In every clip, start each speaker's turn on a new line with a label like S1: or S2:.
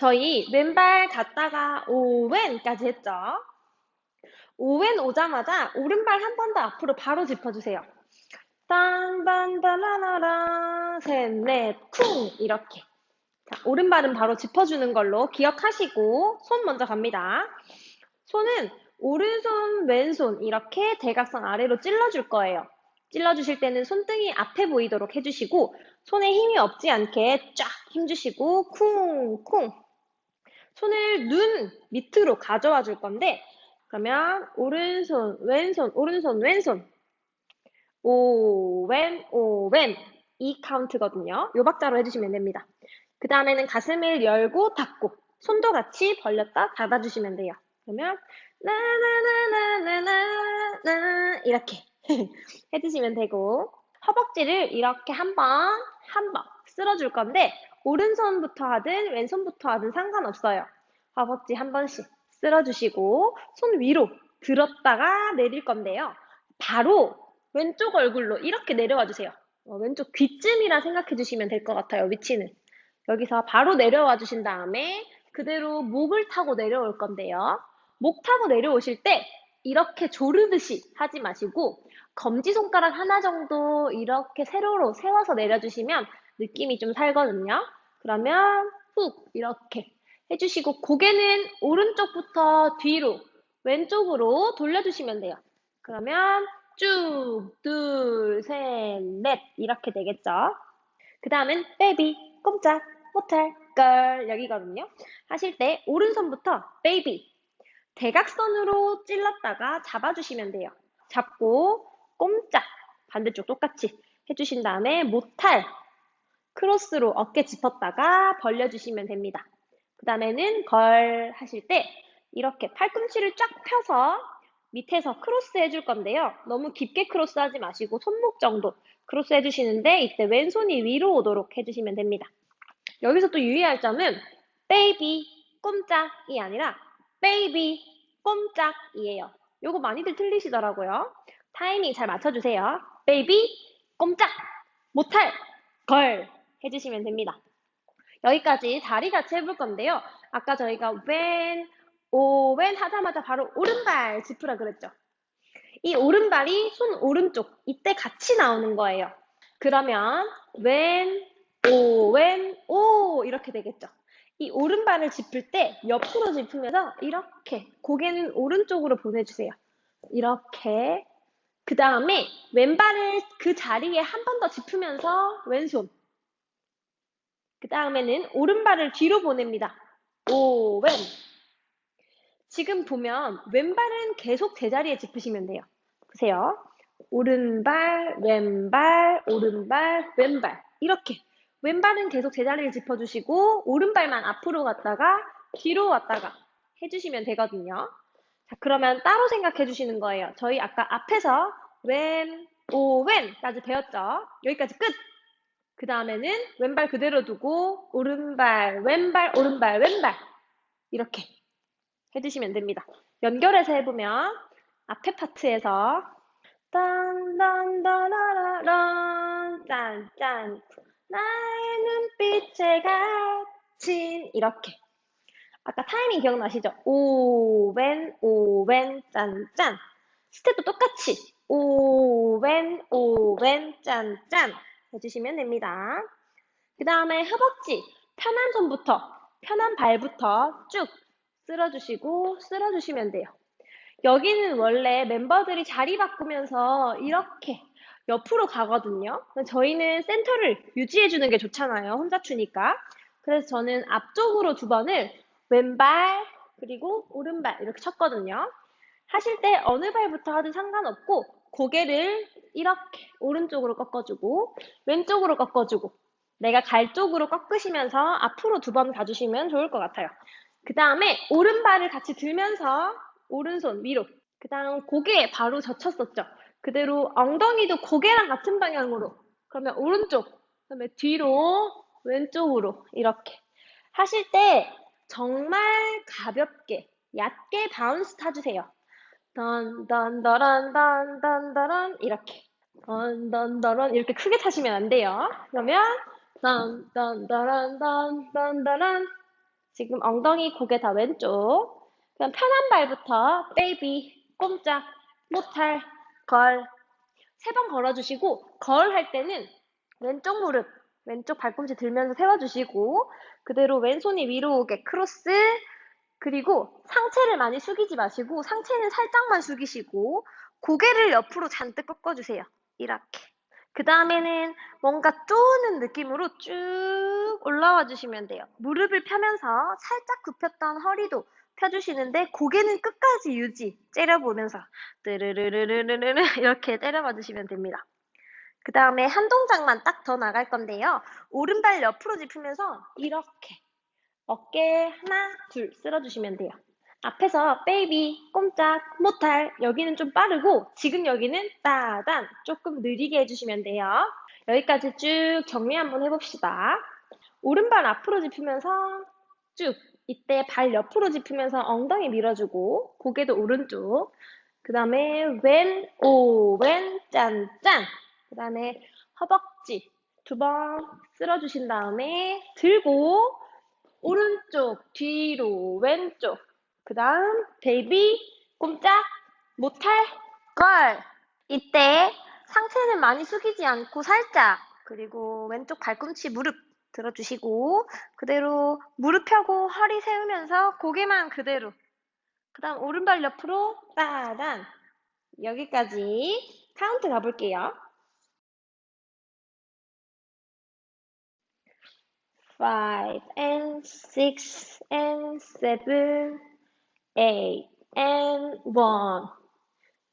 S1: 저희 왼발 갔다가 오왼까지 했죠. 오왼 오자마자 오른발 한 번 더 앞으로 바로 짚어주세요. 딴딴따라라라 셋넷 쿵 이렇게 자, 오른발은 바로 짚어주는 걸로 기억하시고 손 먼저 갑니다. 손은 오른손 왼손 이렇게 대각선 아래로 찔러줄 거예요. 찔러주실 때는 손등이 앞에 보이도록 해주시고 손에 힘이 없지 않게 쫙 힘주시고 쿵쿵 손을 눈 밑으로 가져와 줄 건데 그러면 오른손 왼손 오른손 왼손 오왼 오왼 이 카운트거든요. 요 박자로 해주시면 됩니다. 그 다음에는 가슴을 열고 닫고 손도 같이 벌렸다 닫아주시면 돼요. 그러면 나나나나나나나 이렇게 해주시면 되고 허벅지를 이렇게 한번 한번 쓸어줄 건데 오른손부터 하든 왼손부터 하든 상관없어요. 허벅지 한 번씩 쓸어주시고 손 위로 들었다가 내릴 건데요. 바로 왼쪽 얼굴로 이렇게 내려와 주세요. 어, 왼쪽 귀쯤이라 생각해 주시면 될 것 같아요. 위치는. 여기서 바로 내려와 주신 다음에 그대로 목을 타고 내려올 건데요. 목 타고 내려오실 때 이렇게 조르듯이 하지 마시고 검지손가락 하나 정도 이렇게 세로로 세워서 내려주시면 느낌이 좀 살거든요. 그러면 훅 이렇게 해주시고 고개는 오른쪽부터 뒤로 왼쪽으로 돌려주시면 돼요. 그러면 쭉, 둘, 셋, 넷 이렇게 되겠죠. 그 다음은 베이비, 꼼짝, 못할 걸 여기거든요. 하실 때 오른손부터 베이비 대각선으로 찔렀다가 잡아주시면 돼요. 잡고 꼼짝 반대쪽 똑같이 해주신 다음에 못할 크로스로 어깨 짚었다가 벌려주시면 됩니다. 그 다음에는 걸 하실 때 이렇게 팔꿈치를 쫙 펴서 밑에서 크로스 해줄 건데요. 너무 깊게 크로스 하지 마시고 손목 정도 크로스 해주시는데 이때 왼손이 위로 오도록 해주시면 됩니다. 여기서 또 유의할 점은 베이비 꼼짝이 아니라 베이비 꼼짝이에요. 요거 많이들 틀리시더라고요. 타이밍 잘 맞춰주세요. 베이비 꼼짝 못할 걸 해주시면 됩니다. 여기까지 다리 같이 해볼 건데요. 아까 저희가 왼, 오, 왼 하자마자 바로 오른발 짚으라 그랬죠. 이 오른발이 손 오른쪽 이때 같이 나오는 거예요. 그러면 왼, 오, 왼, 오 이렇게 되겠죠. 이 오른발을 짚을 때 옆으로 짚으면서 이렇게 고개는 오른쪽으로 보내주세요. 이렇게 그 다음에 왼발을 그 자리에 한 번 더 짚으면서 왼손 그 다음에는 오른발을 뒤로 보냅니다. 오, 왼 지금 보면 왼발은 계속 제자리에 짚으시면 돼요. 보세요. 오른발, 왼발, 오른발, 왼발 이렇게 왼발은 계속 제자리를 짚어주시고 오른발만 앞으로 갔다가 뒤로 왔다가 해주시면 되거든요. 자, 그러면 따로 생각해 주시는 거예요. 저희 아까 앞에서 왼, 오, 왼까지 배웠죠? 여기까지 끝! 그 다음에는 왼발 그대로 두고 오른발, 왼발, 오른발, 왼발. 이렇게 해주시면 됩니다. 연결해서 해보면 앞에 파트에서 딴딴따라라란 짠짠 나의 눈빛에 갇힌. 이렇게. 아까 타이밍 기억나시죠? 오웬 오웬 짠짠 스텝도 똑같이. 오웬 오웬 짠짠 해주시면 됩니다. 그 다음에 허벅지 편한 손부터 편한 발부터 쭉 쓸어주시고 쓸어주시면 돼요. 여기는 원래 멤버들이 자리 바꾸면서 이렇게 옆으로 가거든요. 저희는 센터를 유지해주는 게 좋잖아요. 혼자 추니까. 그래서 저는 앞쪽으로 두 번을 왼발 그리고 오른발 이렇게 쳤거든요. 하실 때 어느 발부터 하든 상관없고 고개를 이렇게 오른쪽으로 꺾어주고 왼쪽으로 꺾어주고 내가 갈 쪽으로 꺾으시면서 앞으로 두 번 가주시면 좋을 것 같아요. 그 다음에 오른발을 같이 들면서 오른손 위로 그 다음 고개 바로 젖혔었죠. 그대로 엉덩이도 고개랑 같은 방향으로 그러면 오른쪽 그다음에 뒤로 왼쪽으로 이렇게 하실 때 정말 가볍게 얕게 바운스 타주세요. 던던더런던던더런 이렇게 던던더런 이렇게 크게 타시면 안 돼요. 그러면 던던더런던던더런 지금 엉덩이 고개 다 왼쪽. 그럼 편한 발부터 베이비, 꼼짝, 못할, 걸. 세 번 걸어주시고 걸 할 때는 왼쪽 무릎, 왼쪽 발꿈치 들면서 세워주시고 그대로 왼손이 위로 오게 크로스 그리고 상체를 많이 숙이지 마시고 상체는 살짝만 숙이시고 고개를 옆으로 잔뜩 꺾어주세요. 이렇게. 그 다음에는 뭔가 쪼는 느낌으로 쭉 올라와 주시면 돼요. 무릎을 펴면서 살짝 굽혔던 허리도 펴주시는데 고개는 끝까지 유지, 째려보면서 뜨르르르르르르 이렇게 때려봐 주시면 됩니다. 그 다음에 한 동작만 딱 더 나갈 건데요. 오른발 옆으로 짚으면서 이렇게 어깨 하나, 둘 쓸어주시면 돼요. 앞에서 베이비, 꼼짝, 못할 여기는 좀 빠르고 지금 여기는 따단 조금 느리게 해주시면 돼요. 여기까지 쭉 정리 한번 해봅시다. 오른발 앞으로 짚으면서 쭉 이때 발 옆으로 짚으면서 엉덩이 밀어주고 고개도 오른쪽 그 다음에 왼, 오, 왼, 짠, 짠 그 다음에 허벅지 두 번 쓸어주신 다음에 들고 오른쪽, 뒤로, 왼쪽. 그 다음 베이비, 꼼짝, 못할, 걸. 이때 상체는 많이 숙이지 않고 살짝 그리고 왼쪽 발꿈치 무릎 들어주시고 그대로 무릎 펴고 허리 세우면서 고개만 그대로. 그 다음 오른발 옆으로 따단. 여기까지 카운트 가볼게요. 5 and 6 and 7 8 and 1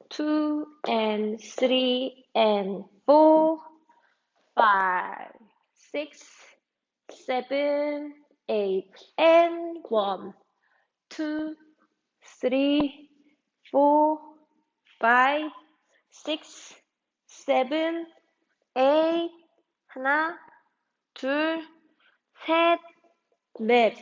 S1: 2 and 3 and 4 5 6 7 8 and 1 2 3 4 5 6 7 8 하나 둘 셋, 넷.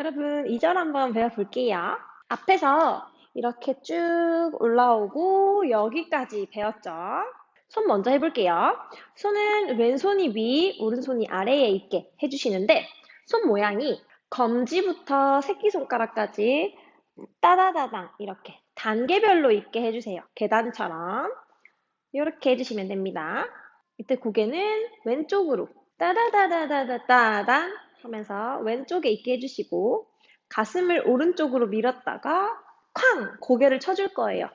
S1: 여러분, 2절 한번 배워볼게요. 앞에서 이렇게 쭉 올라오고 여기까지 배웠죠? 손 먼저 해볼게요. 손은 왼손이 위, 오른손이 아래에 있게 해주시는데 손 모양이 검지부터 새끼손가락까지 따다다당 이렇게 단계별로 있게 해주세요. 계단처럼 이렇게 해주시면 됩니다. 이때 고개는 왼쪽으로 따다다다다다단 하면서 왼쪽에 있게 해주시고 가슴을 오른쪽으로 밀었다가 쾅! 고개를 쳐줄 거예요.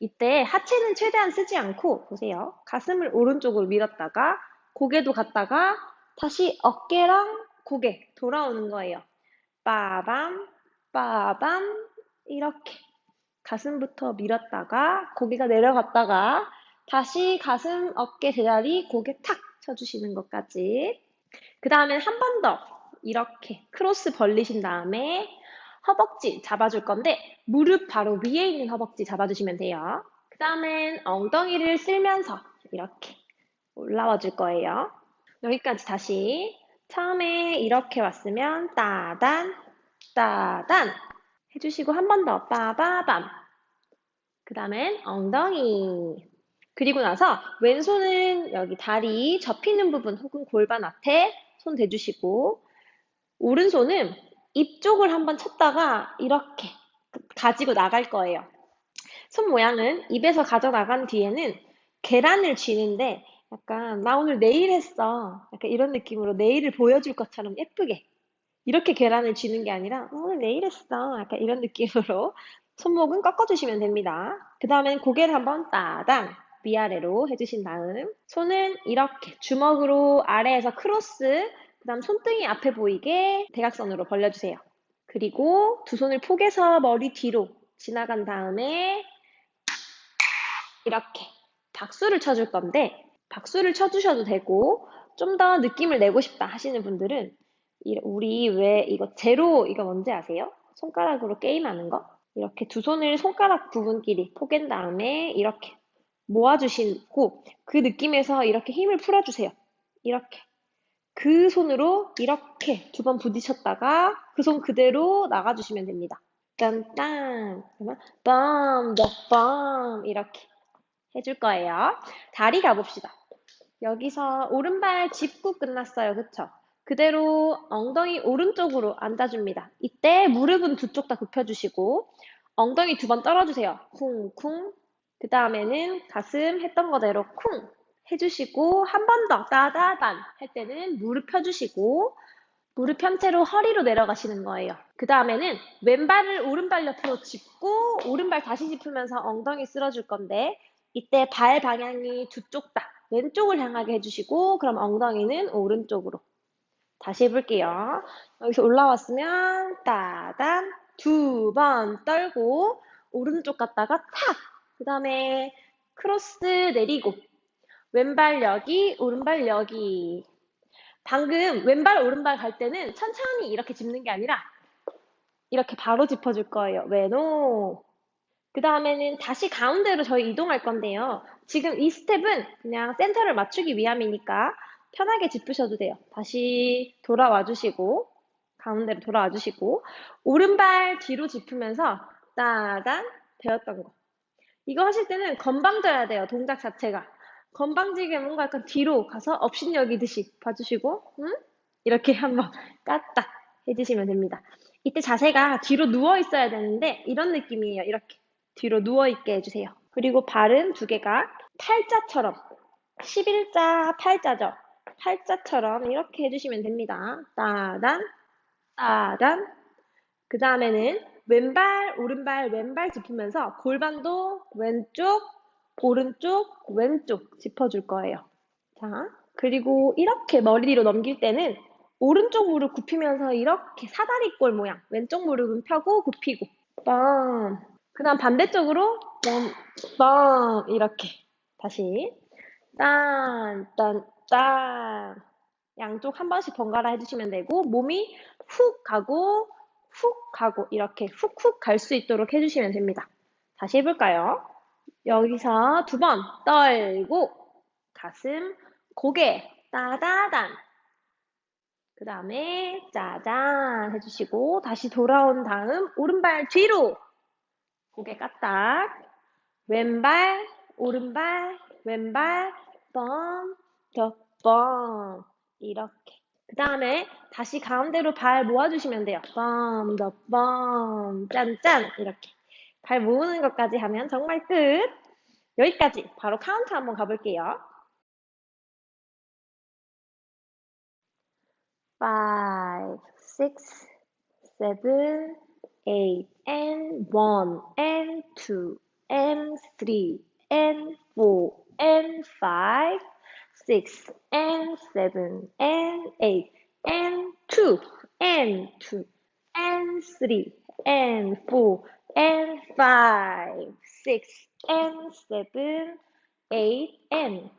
S1: 이때 하체는 최대한 쓰지 않고 보세요. 가슴을 오른쪽으로 밀었다가 고개도 갔다가 다시 어깨랑 고개 돌아오는 거예요. 빠밤, 빠밤 이렇게 가슴부터 밀었다가 고개가 내려갔다가 다시 가슴, 어깨 제자리, 고개 탁 쳐주시는 것까지 그 다음엔 한 번 더 이렇게 크로스 벌리신 다음에 허벅지 잡아줄 건데 무릎 바로 위에 있는 허벅지 잡아주시면 돼요. 그 다음엔 엉덩이를 쓸면서 이렇게 올라와 줄 거예요. 여기까지 다시 처음에 이렇게 왔으면 따단, 따단 해주시고 한 번 더 빠바밤. 그 다음엔 엉덩이. 그리고 나서 왼손은 여기 다리 접히는 부분 혹은 골반 앞에 손 대주시고 오른손은 입 쪽을 한번 쳤다가 이렇게 가지고 나갈 거예요. 손 모양은 입에서 가져 나간 뒤에는 계란을 쥐는데 약간 나 오늘 네일 했어. 약간 이런 느낌으로 네일을 보여줄 것처럼 예쁘게 이렇게 계란을 쥐는 게 아니라 어, 오늘 네일 했어. 약간 이런 느낌으로 손목은 꺾어주시면 됩니다. 그 다음엔 고개를 한번 따당 위아래로 해주신 다음 손은 이렇게 주먹으로 아래에서 크로스 그 다음 손등이 앞에 보이게 대각선으로 벌려주세요. 그리고 두 손을 포개서 머리 뒤로 지나간 다음에 이렇게 박수를 쳐줄 건데 박수를 쳐주셔도 되고 좀 더 느낌을 내고 싶다 하시는 분들은 우리 왜 이거 제로 이거 뭔지 아세요? 손가락으로 게임하는 거? 이렇게 두 손을 손가락 부분끼리 포갠 다음에 이렇게 모아주시고 그 느낌에서 이렇게 힘을 풀어주세요. 이렇게 그 손으로 이렇게 두 번 부딪혔다가 그 손 그대로 나가주시면 됩니다. 딴딴 그러면 빰, 빰 이렇게 해줄 거예요. 다리 가봅시다. 여기서 오른발 짚고 끝났어요. 그쵸? 그대로 엉덩이 오른쪽으로 앉아줍니다. 이때 무릎은 두 쪽 다 굽혀주시고 엉덩이 두 번 떨어주세요. 쿵쿵 그 다음에는 가슴 했던 거대로 쿵 해주시고 한 번 더 따다단 할 때는 무릎 펴주시고 무릎 편 채로 허리로 내려가시는 거예요. 그 다음에는 왼발을 오른발 옆으로 짚고 오른발 다시 짚으면서 엉덩이 쓸어줄 건데 이때 발 방향이 두 쪽 다 왼쪽을 향하게 해주시고 그럼 엉덩이는 오른쪽으로 다시 해볼게요. 여기서 올라왔으면 따단 두 번 떨고 오른쪽 갔다가 탁! 그 다음에 크로스 내리고 왼발 여기 오른발 여기 방금 왼발 오른발 갈 때는 천천히 이렇게 짚는 게 아니라 이렇게 바로 짚어줄 거예요. 왼오 그 다음에는 다시 가운데로 저희 이동할 건데요. 지금 이 스텝은 그냥 센터를 맞추기 위함이니까 편하게 짚으셔도 돼요. 다시 돌아와 주시고 가운데로 돌아와 주시고 오른발 뒤로 짚으면서 따단 배웠던 거. 이거 하실 때는 건방져야 돼요. 동작 자체가. 건방지게 뭔가 약간 뒤로 가서 업신여기듯이 봐주시고 응? 이렇게 한번 까딱 해주시면 됩니다. 이때 자세가 뒤로 누워 있어야 되는데 이런 느낌이에요. 이렇게. 뒤로 누워 있게 해주세요. 그리고 발은 두 개가 팔자처럼 11자 팔자죠. 팔자처럼 이렇게 해주시면 됩니다. 따단, 따단. 그 다음에는 왼발, 오른발, 왼발 짚으면서 골반도 왼쪽, 오른쪽, 왼쪽 짚어줄 거예요. 자, 그리고 이렇게 머리 뒤로 넘길 때는 오른쪽 무릎 굽히면서 이렇게 사다리꼴 모양, 왼쪽 무릎은 펴고 굽히고, 빰, 그 다음 반대쪽으로 빰, 빰 이렇게 다시 딴, 딴, 딴 양쪽 한 번씩 번갈아 해주시면 되고 몸이 훅 가고 훅 가고 이렇게 훅훅 갈 수 있도록 해주시면 됩니다. 다시 해볼까요? 여기서 두 번 떨고 가슴 고개 따다단 그 다음에 짜잔 해주시고 다시 돌아온 다음 오른발 뒤로 고개 까딱. 왼발, 오른발, 왼발, 뻥. 이렇게. 그 다음에 다시 가운데로 발 모아주시면 돼요. 뻥, 짠짠. 이렇게. 발 모으는 것까지 하면 정말 끝. 여기까지 바로 카운트 한번 가볼게요. 5, 6, 7, eight and one and two and three and four and five, six and seven and eight and two and two and three and four and five, six and seven, eight and.